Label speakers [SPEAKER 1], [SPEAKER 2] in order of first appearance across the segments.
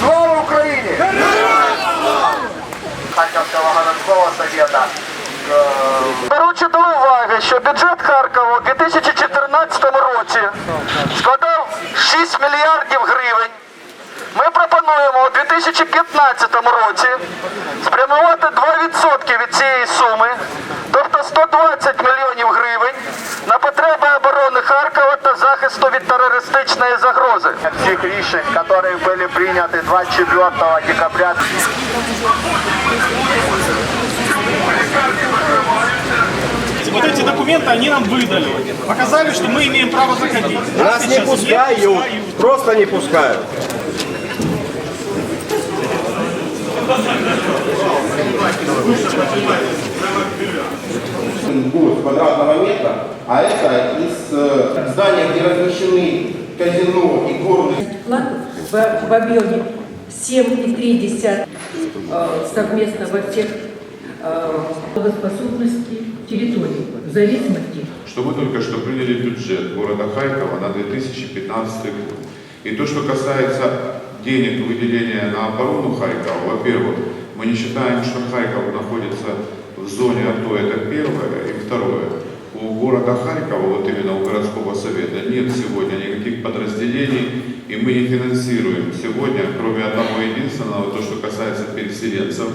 [SPEAKER 1] Слава Україні! Харківського городського совета.
[SPEAKER 2] Беручи до уваги, що бюджет Харкова у 2014 році складав 6 мільярдів гривень, ми пропонуємо у 2015 році спрямувати 2% від цієї суми, тобто 120 мільйонів та захисту від терористичної загрози.
[SPEAKER 1] Всіх рішень, які були прийняті 24 декабря
[SPEAKER 3] Вот эти документы они нам выдали. Показали, что мы имеем право заходить.
[SPEAKER 4] Нас не
[SPEAKER 3] сейчас
[SPEAKER 4] пускают, просто не пускают.
[SPEAKER 5] год квадратного метра, а это из э, здания, где размещены казино и горные
[SPEAKER 6] в, в объеме 7,3 э, совместно во всех э, способности территории, в зависимости
[SPEAKER 7] что мы только что приняли бюджет города Харькова на 2015 год. И то, что касается денег выделения на оборону Харькова, во-первых, мы не считаем, что Харьков находится зоне АТО, это первое. И второе, у города Харькова, вот именно у городского совета, нет сегодня никаких подразделений, и мы не финансируем сегодня, кроме одного единственного, то, что касается переселенцев,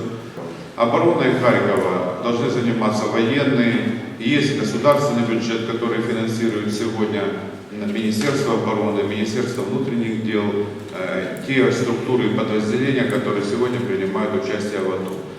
[SPEAKER 7] Обороной Харькова должны заниматься военные. Есть государственный бюджет, который финансирует сегодня Министерство обороны, Министерство внутренних дел, э, те структуры и подразделения, которые сегодня принимают участие в АТО.